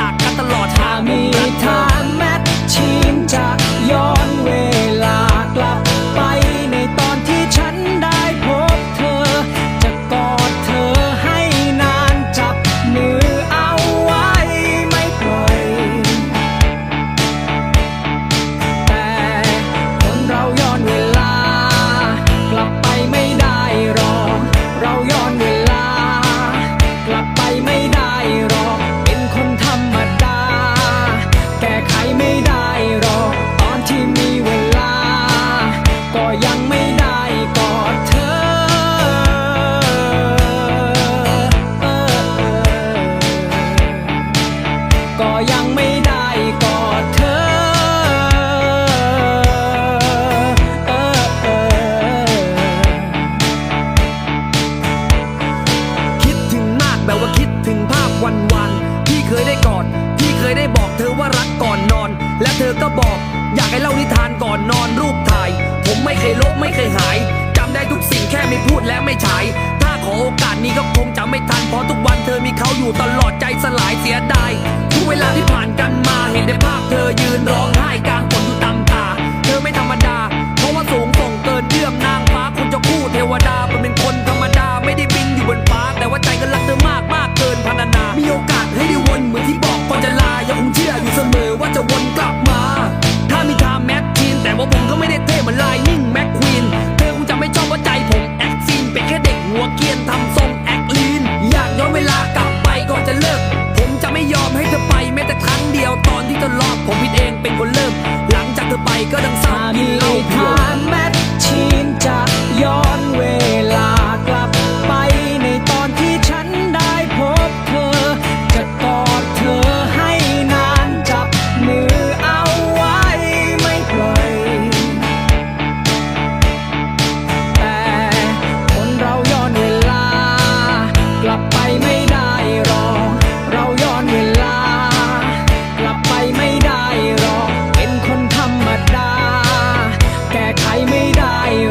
าก ทางแมทชีนจะยอม แบบว่าคิดถึงภาพวันวันๆที่เคยได้กอดที่เคยได้บอกเธอว่ารักก่อนนอน และเธอก็บอก อยากให้เล่านิทานก่อนนอนรูปถ่าย ผมไม่เคยลบไม่เคยหายจำได้ทุกสิ่งแค่ไม่พูดและไม่ฉาย ถ้าขอโอกาสนี้ก็คงจะไม่ทันเพราะทุกวันเธอมีเขาอยู่ตลอดใจสลายเสียดายทุกเวลาที่ผ่านกันมาเห็นในภาพเธอยืนร้องไห้กลางฝนอยู่ตามตา เธอไม่ธรรมดา เพราะว่าสูงส่งเกินเยื่อมนางฟ้าคนจะคู่เทวดาเป็นคนธรรมดาไม่ได้บินอยู่บนฟ้าแต่ว่าใจก็รักเธอ มีโอกาสให้ได้วนเหมือนที่บอกก่อนจะลายังคงเชื่ออยู่เสมอว่าจะวนกลับมา ถ้ามีทางแมทชีนแต่ว่าผมก็ไม่ได้ ไขไม่ได้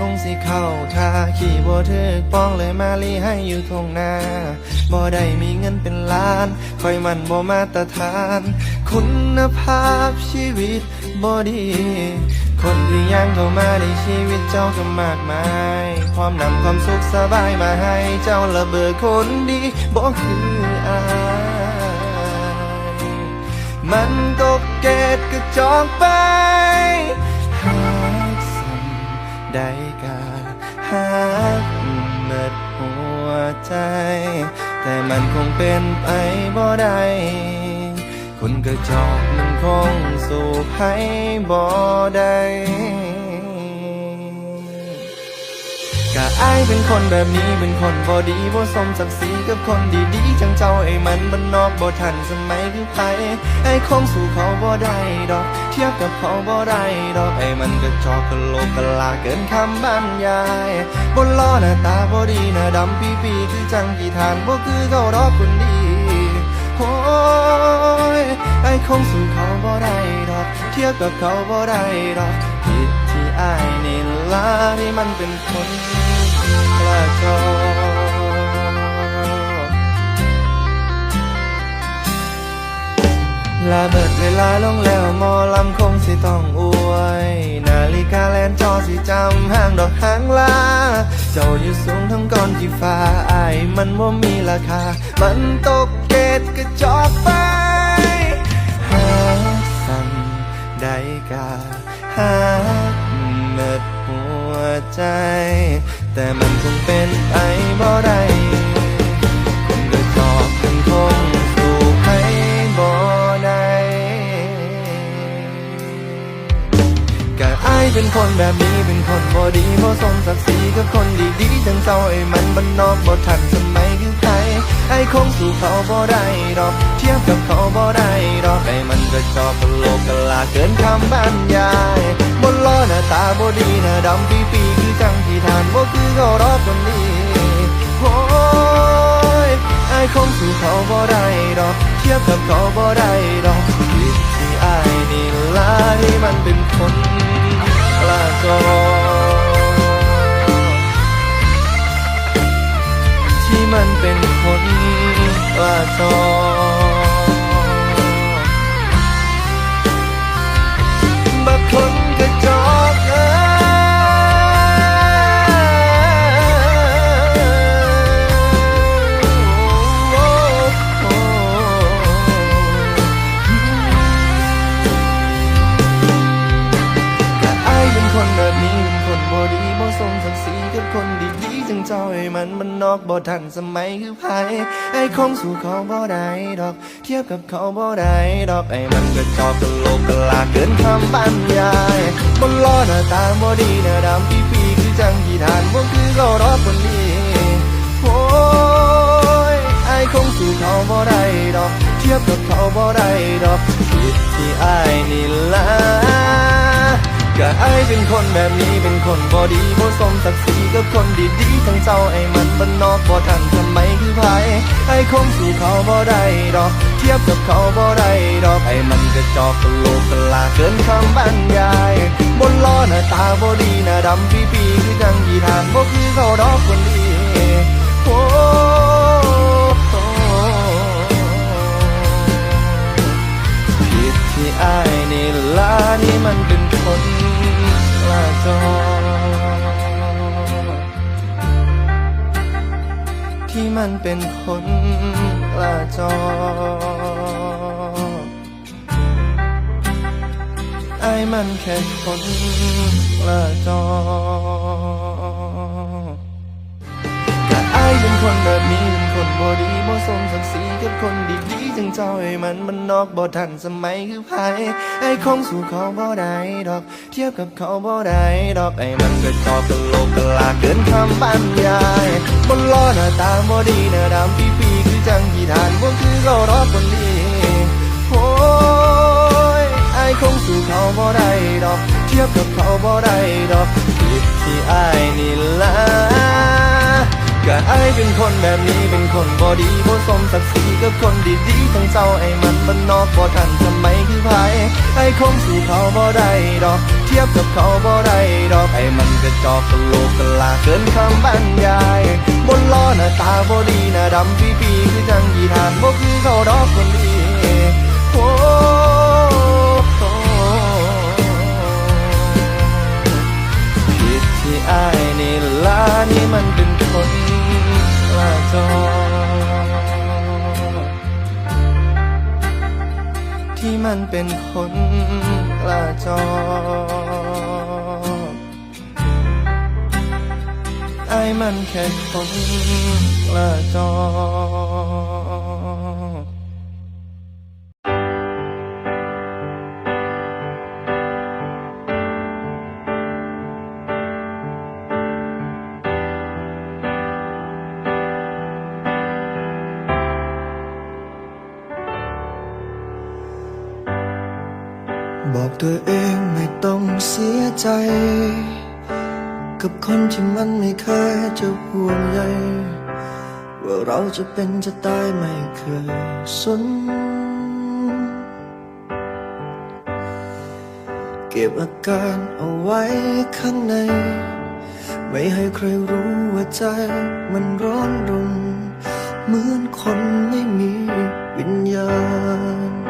คงสิเข้าท่าขี่บ่ถึกป้องเลยมาลีให้อยู่ทงนาบ่ได้มีเงินเป็นล้าน คอยมันบ่มาตรฐาน คุณภาพชีวิตบ่ดี คนที่ยังเข้ามาในชีวิตเจ้าก็มากมายพร้อมนำความสุขสบายมาให้เจ้าระเบิดคนดีบ่คืออายมันตกเกตกระจอกไป ได้กาหากเมิดหัวใจ แต่มันคงเป็นไปบ่ได้คนกระจอกมันคงสู่ให้บ่ได้ กะอายเป็นคนแบบนี้เป็นคนบ่ดีบ่สมศักดิ์ศรีกับคนดีๆจังเจ้าไอ้มันมันนอกบ่ทันสมัยคือไผไอ้คงสู่เขาบ่ได้ดอก เทียบกับเขาบ่ได้ดอกไอ้มันกระจอกกะโลกกะลาเกินคำบรรยายบนล้อหน้าตาบ่ดีหน้าดำปีปีๆคือจังกี่ทานบ่คือเขาดอกคนดีโอ้ยไอ้คงสู่เขาบ่ได้ดอก เทียบกับเขาบ่ได้ดอก อายนี่ละที่มันเป็นคนกระจอกลาเบิดเวลาลงแล้วมอลำคงสิต้องอวย นาฬิกาแลนจอสิจำห่างดอกหางลา เจ้าอยู่สูงทั้งก้อนที่ฟ้าอายมันว่ามีราคา มันตกเกตกระจอกไปหาสั่งได้กาหา ใจ แต่มันคงเป็นไปบ่ได้คนกระจอกมันคงสู้ให้บ่ได้กะอายเป็นคนแบบนี้เป็นคนบ่ดีบ่สมศักดิ์ศรีกับคนดีๆจังเจ้าไอ้มันบ้นนอกบ่ทันสมัยคือใครไอ้คงสู่เขาบ่ได้ดอกเทียบกับเขาบ่ได้ดอกไอ้มันก็จอกกะโลกกะลาเกินคำบรรยายบนล้อหน้าตาบ่ดีหน้าดำปีปี ที่ทานบ่คือก็รอบคนนี้ โอ้ยไอ้คงสู้เขาบ่ได้ดอก เทียบกับเขาบ่ได้ดอกคิดที่ไอายนี่ล่ะที่มันเป็นคนลาจอที่มันเป็นคน สมัยคือไผไอ้คงสู่เขาบ่ได้ดอก เทียบกับเขาบ่ได้ดอกไอ้มันก็จอกกะโลกกลาเกินคำบรรยายบนล้อหน้าตาบ่ดีหน้าดำปีปีๆคือจังที่ทานบ่คือเขารอบคนนี้โอ้ยไอ้คงสู่เขาบ่ได้ดอก เทียบกับเขาบ่ได้ดอกผิดที่ไอายนี่ละ ก็ไอายเป็นคนแบบนี้เป็นคนบอดีบ่สมศักดิ์ศรีกับคนดีๆทั้งเจ้าไอ้มันบ้านนอกบ่ทันสมัยคือไผไอ้คงสู่เขาบ่ได้ดอก เทียบกับเขาบ่ได้ดอกไอ้มันกระจอกกะโลกกะลาเกินคำบรรยายบนล้อหน้าตาบ่ดีหน้าดำปีปีคือจังยีทานบ่คือเขาดอกคนดีโอ้ผิดที่อายนี่ละนี่มันเป็น คนลาจอที่มันเป็นคนลาจอไอ้มันแค่คนละจอก็อายเป็นคนแบบนี้ บ่ดีบ่สมศักดิ์ศรีกับคนดีๆจังเจ้าไอ้มันมันนอกบ่ทันสมัยคือไผไอ้คงสู่เขาบ่ได้ดอก เทียบกับเขาบ่ได้ดอกไอ้มันก็จอกกะโหลกกลาเกินคำบรรยายบนล้อหน้าตาบ่ดีหน้าดำปีปีคือจังที่ทานบ่คือเขารอบคนนี้โอ้ยไอ้คงสู่เขาบ่ได้ดอก เทียบกับเขาบ่ได้ดอกผิดที่ไอายนี่ละ ก็ไอายเป็นคนแบบนี้เป็นคนบอดีบ่สมศักดิ์ศรีกับคนดีๆทั้งเจ้าไอ้มันบ้านนอกบ่ทันสมัยคือไผไอ้คงสู่เขาบ่ได้ดอก เทียบกับเขาบ่ได้ดอกไอ้มันกระจอกกะโลกกะลาเกินคำบรรยายบนล้อหน้าตาบ่ดีหน้าดำปีปีๆคือจังยีทานบ่คือเขาดอกคนดีโอ้ผิดที่อายนี่ล่ะนี่มันเป็น คนละจอ ที่มันเป็นคนละจอไอ้มันแค่คนละจอ คนที่มันไม่เคยจะห่วงใยว่าเราจะเป็นจะตายไม่เคยสน เก็บอาการเอาไว้ข้างใน ไม่ให้ใครรู้ว่าใจมันร้อนรน เหมือนคนไม่มีวิญญาณ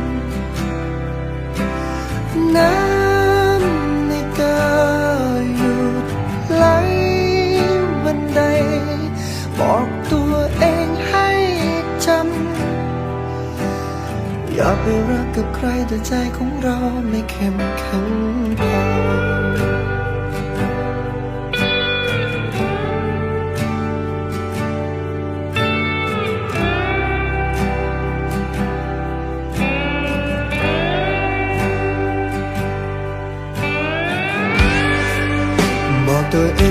น้ำในกาหยุดไหลวันใดบอกตัวเองให้จำ อย่าไปรักกับใครแต่ใจของเราไม่เข้มแข็งพอ บอ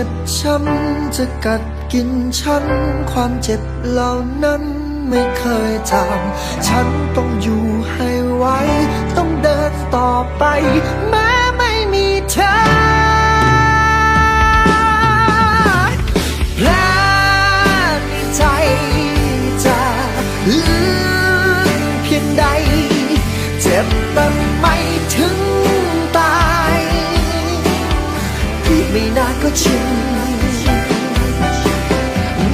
จ็บช้ำจะกัดกินฉัน ความเจ็บเหล่านั้นไม่เคยจางฉันต้องอยู่ให้ไหวต้องเดินต่อไป แม้ไม่มีเธอแผลในใจจะลึกเพียงใด เจ็บแต่ไม่ถึง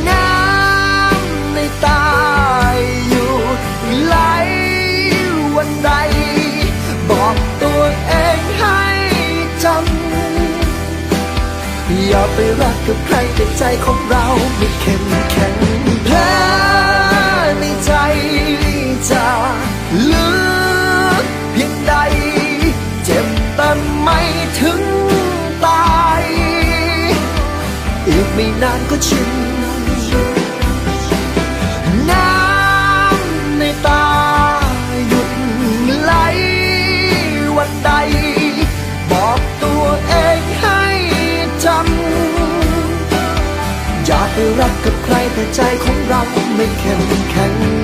น้ำในตาหยุดหลวันใด บอกตัวเองให้จำอย่าไปรักกับใครแต่ใจของเราไม่เข้มแข็ง ไม่นานก็ชินน้ำในตาหยุดไหลวันใด บอกตัวเองให้จำอย่าไปรักกับใครแต่ใจของเราไม่เข้มแข็ง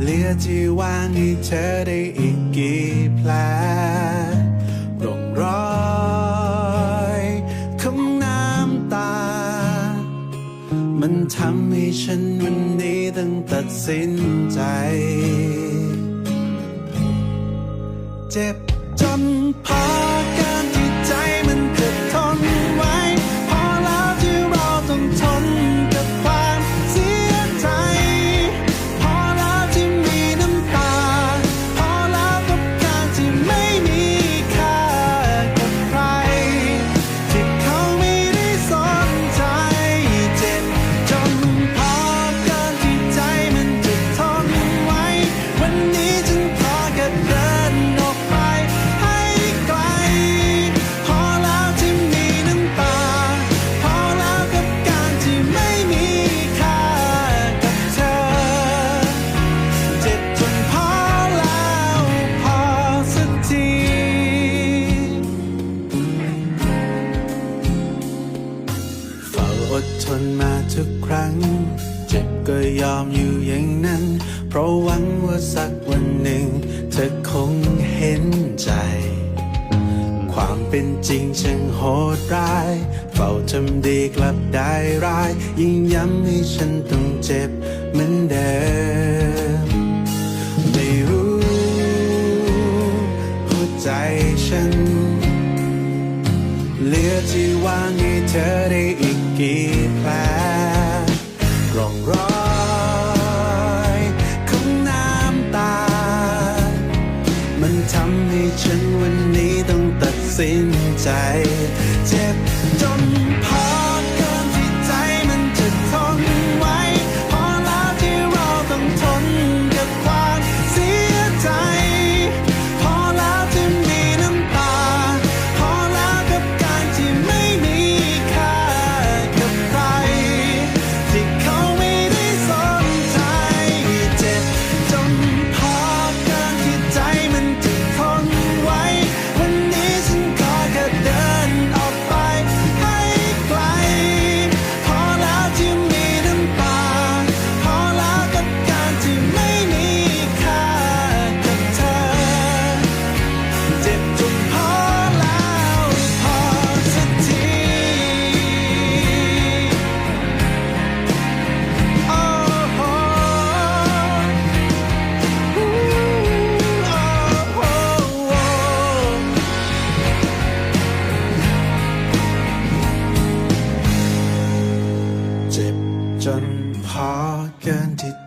เหลือที่ว่างให้เธอได้อีกกี่แผลร่องรอยของน้ำตา มันทำให้ฉันวันนี้ต้องตัดสินใจ เจ็บจนพอ ได้ร้าย ยิ่งย้ำให้ฉันต้องเจ็บเหมือนเดิม ไม่รู้หัวใจฉัน เหลือที่ว่างให้เธอได้อีกกี่แผลร่องรอย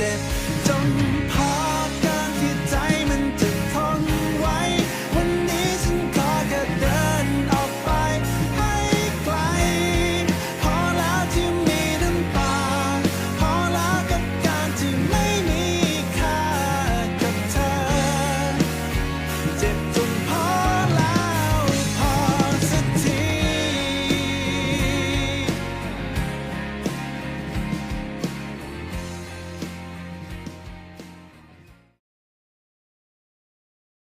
step